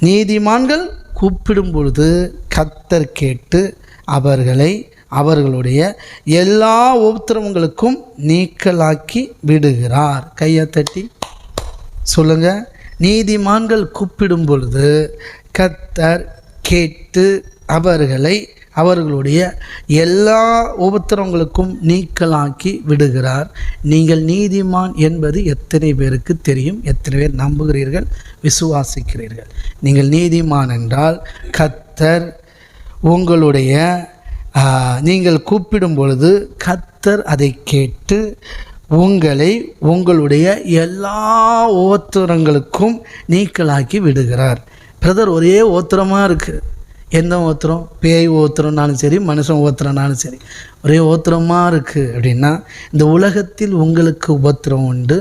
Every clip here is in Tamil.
நீதிமான்கள் கூப்பிடும் பொழுது கத்தர் கேட்டு அவர்களை அவர்களுடைய எல்லா உபத்திரவங்களுக்கும் நீக்கலாக்கி விடுகிறார். கையை தட்டி. சொல்லுங்க. நீதிமான்கள் கூப்பிடும் பொழுது கத்தர் கேட்டு அவர்களை அவர்களுடைய எல்லா உபத்திரவங்களுக்கும் நீக்கலாக்கி விடுகிறார். நீங்கள் நீதிமான் என்பது எத்தனை பேருக்கு தெரியும்? எத்தனை பேர் நம்புகிறீர்கள்? விசுவாசிக்கிறீர்கள். நீங்கள் நீதிமான் என்றால் கத்தர் உங்களுடைய நீங்கள் கூப்பிடும் பொழுது கத்தர் அதை கேட்டு உங்களை உங்களுடைய எல்லா ஓத்திரங்களுக்கும் நீக்கலாக்கி விடுகிறார். பிரதர் ஒரே ஓத்திரமாக இருக்குது எந்த ஓத்திரம் பேய் ஓத்திரம்னாலும் சரி மனுஷன் ஓத்திரம்னாலும் சரி ஒரே ஓத்திரமாக இருக்குது அப்படின்னா இந்த உலகத்தில் உங்களுக்கு உபத்திரம் உண்டு.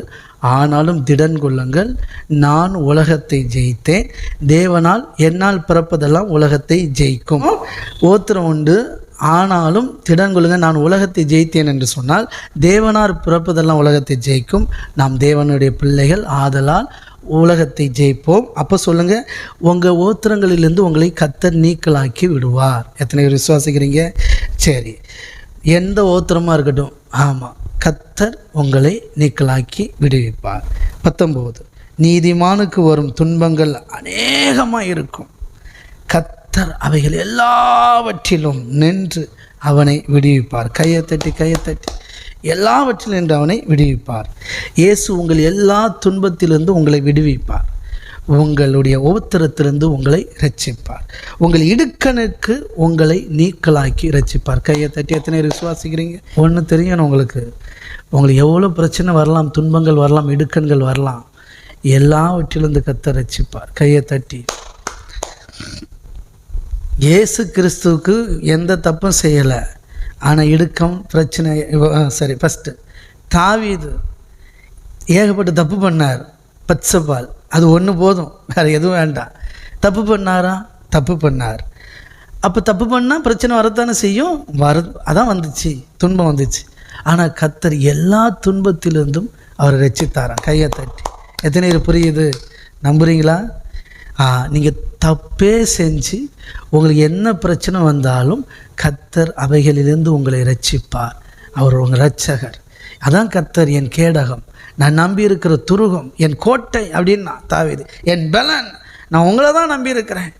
ஆனாலும் திடன் கொள்ளுங்கள் நான் உலகத்தை ஜெயித்தேன். தேவனால் என்னால் பிறப்பதெல்லாம் உலகத்தை ஜெயிக்கும். ஓத்திரம் உண்டு ஆனாலும் திடன் கொள்ளுங்கள் நான் உலகத்தை ஜெயித்தேன் என்று சொன்னால் தேவனார் பிறப்பதெல்லாம் உலகத்தை ஜெயிக்கும். நாம் தேவனுடைய பிள்ளைகள் ஆதலால் உலகத்தை ஜெயிப்போம். அப்போ சொல்லுங்கள் உங்கள் ஓத்திரங்களிலிருந்து உங்களை கத்தர் நீக்கலாக்கி விடுவார். எத்தனை பேர் விசுவாசிக்கிறீங்க? சரி. எந்த ஓத்திரமாக இருக்கட்டும். ஆமாம் கத்தர் உங்களை நீக்கலாக்கி விடுவிப்பார். பத்தொம்போது நீதிமானுக்கு வரும் துன்பங்கள் அநேகமாக இருக்கும். கத்தர் அவைகள் எல்லாவற்றிலும் நின்று அவனை விடுவிப்பார். கையை தட்டி கையை தட்டி. எல்லாவற்றிலும் நின்று அவனை விடுவிப்பார். இயேசு உங்கள் எல்லா துன்பத்திலிருந்து உங்களை விடுவிப்பார். உங்களுடைய உபத்திரத்திலிருந்து உங்களை ரட்சிப்பார் உங்கள் இடுக்கனுக்கு உங்களை நீக்கலாக்கி ரட்சிப்பார் கையை தட்டி எத்தனை பேர் விசுவாசிக்கிறீங்க? ஒன்று தெரியணும் உங்களுக்கு. உங்களுக்கு எவ்வளோ பிரச்சனை வரலாம் துன்பங்கள் வரலாம் இடுக்கண்கள் வரலாம். எல்லாவற்றிலிருந்து கத்த ரட்சிப்பார் கையை தட்டி. இயேசு கிறிஸ்துவுக்கு எந்த தப்பும் செய்யலை. ஆனால் இடுக்கம் பிரச்சனை சரி ஃபஸ்ட்டு தாவீது ஏகப்பட்ட தப்பு பண்ணார் பச்சைப்பால் அது ஒன்று போதும் வேறு எதுவும் வேண்டாம். தப்பு பண்ணாரா? தப்பு பண்ணார். அப்போ தப்பு பண்ணால் பிரச்சனை வரத்தானே செய்யும்? வர அதான் வந்துச்சு துன்பம் வந்துச்சு. ஆனால் கத்தர் எல்லா துன்பத்திலிருந்தும் அவரை ரட்சித்தாராம் கையை தட்டி. எத்தனை பேர் புரியுது? நம்புறீங்களா? நீங்கள் தப்பே செஞ்சு உங்களுக்கு என்ன பிரச்சனை வந்தாலும் கத்தர் அவைகளிலிருந்து உங்களை ரட்சிப்பார் அவர் உங்கள் ரட்சகர் அதான் கத்தர் என் கேடகம். நான் நம்பி இருக்கிற துருகம் என் கோட்டை அப்படின்னா தாவிது என் பலன். நான் உங்களை தான் நம்பியிருக்கிறேன்.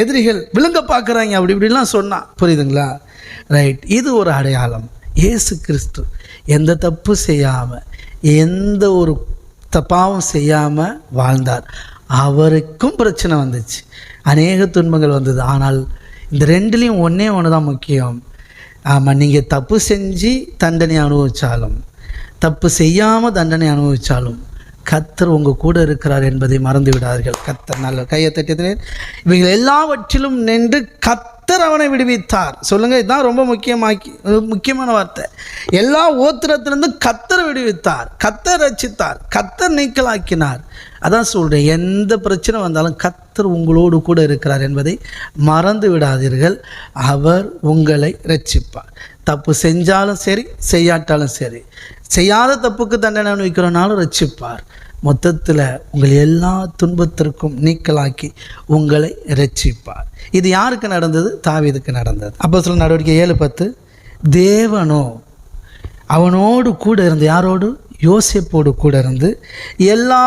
எதிரிகள் விழுங்க பார்க்குறாங்க அப்படி இப்படிலாம் சொன்னான் புரியுதுங்களா? ரைட் இது ஒரு அடையாளம். இயேசு கிறிஸ்து எந்த தப்பு செய்யாமல் எந்த ஒரு தப்பாவும் செய்யாமல் வாழ்ந்தார். அவருக்கும் பிரச்சனை வந்துச்சு. அநேக துன்பங்கள் வந்தது. ஆனால் இந்த ரெண்டுலேயும் ஒன்றே ஒன்று தான் முக்கியம். ஆமாம் நீங்கள் தப்பு செஞ்சு தண்டனை அனுபவித்தாலும் தப்பு செய்யாமல் தண்டனை அனுபவித்தாலும் கத்தர் உங்கள் கூட இருக்கிறார் என்பதை மறந்து விடாதீர்கள் கத்தர் நல்ல கையை தட்டியதில் இவைகள் எல்லாவற்றிலும் நின்று கத் கத்தர் அவனை விடுவித்தார். சொல்லுங்கள் இதுதான் ரொம்ப முக்கியமாக்கி முக்கியமான வார்த்தை. எல்லா ஓத்திரத்திலிருந்து கத்தர் விடுவித்தார் கத்தர் ரச்சித்தார் கத்தர் நீக்கலாக்கினார். அதான் சொல்கிறேன் எந்த பிரச்சனை வந்தாலும் கத்தர் உங்களோடு கூட இருக்கிறார் என்பதை மறந்து விடாதீர்கள். அவர் உங்களை ரட்சிப்பார். தப்பு செஞ்சாலும் சரி செய்யாட்டாலும் சரி. செய்யாத தப்புக்கு தண்டனை அனுபவிக்கிறனாலும் ரட்சிப்பார். மொத்தத்தில் உங்கள் எல்லா துன்பத்திற்கும் நீக்கலாக்கி உங்களை ரட்சிப்பார் இது யாருக்கு நடந்தது? தாவிதுக்கு நடந்தது. அப்போ சொல்ல நடவடிக்கை ஏழு பத்து. தேவனோ அவனோடு கூட இருந்த யாரோடு? யோசிப்போடு கூட இருந்து எல்லா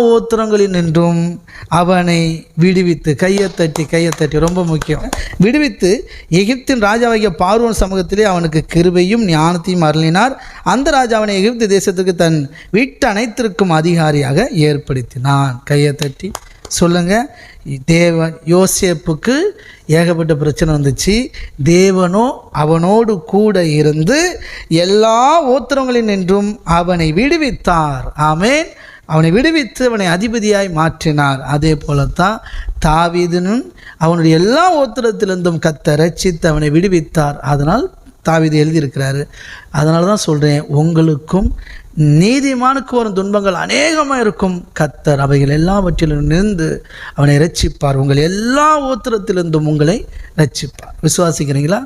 ஓத்திரங்களில் நின்றும் அவனை விடுவித்து கையை தட்டி கையை தட்டி ரொம்ப முக்கியம். விடுவித்து எகிப்தின் ராஜாவாகிய பார்வன் சமூகத்திலே அவனுக்கு கிருபையும் ஞானத்தையும் அருளினார். அந்த ராஜா அவனை எகிப்து தேசத்துக்கு தன் வீட்டு அனைத்திற்கும் அதிகாரியாக ஏற்படுத்தினான். கையை தட்டி சொல்லுங்கள் தேவன் யோசேப்புக்கு ஏகப்பட்ட பிரச்சனை வந்துச்சு. தேவனோ அவனோடு கூட இருந்து எல்லா ஓத்திரங்களில் நின்றும் அவனை விடுவித்தார். ஆமேன். அவனை விடுவித்து அவனை அதிபதியாய் மாற்றினார். அதே போலத்தான் தாவிதனும் அவனுடைய எல்லா ஓத்திரத்திலிருந்தும் கத்த ரட்சித்து அவனை விடுவித்தார். அதனால் தாவீது எழுதியிருக்கிறாரு. அதனால தான் சொல்கிறேன் உங்களுக்கும் நீதிமானுக்கு வரும் துன்பங்கள் அநேகமாக இருக்கும் கத்தர் அவைகள் எல்லாவற்றிலும் நின்று அவனை ரட்சிப்பார் உங்கள் எல்லா ஓத்திரத்திலிருந்தும் உங்களை ரட்சிப்பார் விசுவாசிக்கிறீங்களா?